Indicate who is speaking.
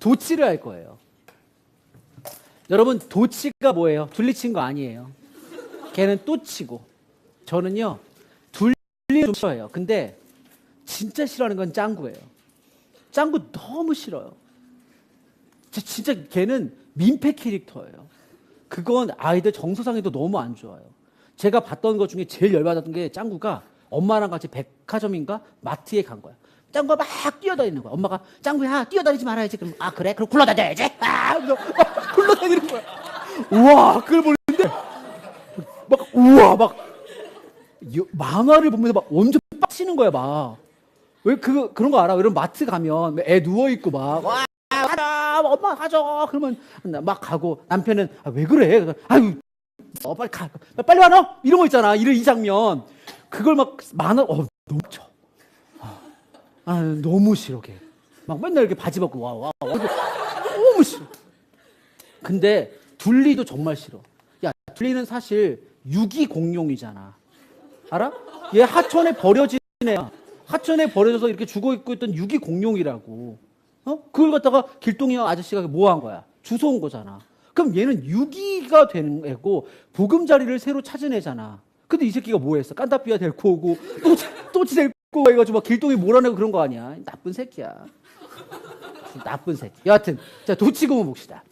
Speaker 1: 도치를 할 거예요. 여러분 도치가 뭐예요? 둘리친 거 아니에요. 걔는 또 치고 저는요 둘리 좀 싫어해요. 근데 진짜 싫어하는 건 짱구예요. 짱구 너무 싫어요. 저 진짜 걔는 민폐 캐릭터예요. 그건 아이들 정서상에도 너무 안 좋아요. 제가 봤던 것 중에 제일 열받았던 게 짱구가 엄마랑 같이 백화점인가 마트에 간 거야. 짱구가 막 뛰어다니는 거야. 엄마가 짱구야 뛰어다니지 말아야지. 그럼 아 그래? 그럼 굴러다녀야지. 아막 굴러다니는 거야. 우와 그걸 보는데 막 우와 막 여- 만화를 보면서 막 완전 빡치는 거야 막. 왜 그 그런 거 알아? 이런 마트 가면 애 누워 있고 막 와. 하자 엄마 하자 그러면 나막 가고 남편은 아, 왜 그래 아유 어 빨리 가 빨리 와 너 이런 거 있잖아 이런 이 장면 그걸 막 만화 어 너무 쳐 아, 아, 너무 싫어 걔 막 맨날 이렇게 바지 벗고 와 와 와, 너무 싫어. 근데 둘리도 정말 싫어. 야 둘리는 사실 유기 공룡이잖아. 알아? 얘 하천에 버려진 애야. 하천에 버려져서 이렇게 죽어 있고 있던 유기 공룡이라고. 어? 그걸 갖다가 길동이 아저씨가 뭐 한 거야? 주워 온 거잖아. 그럼 얘는 유기가 되는 애고 보금자리를 새로 찾은 애잖아. 근데 이 새끼가 뭐 했어? 깐다삐아 데리고 오고 또 또치 데 리고 해가지고 막 길동이 몰아내고 그런 거 아니야? 나쁜 새끼야. 나쁜 새끼. 여하튼 자 도치공을 봅시다.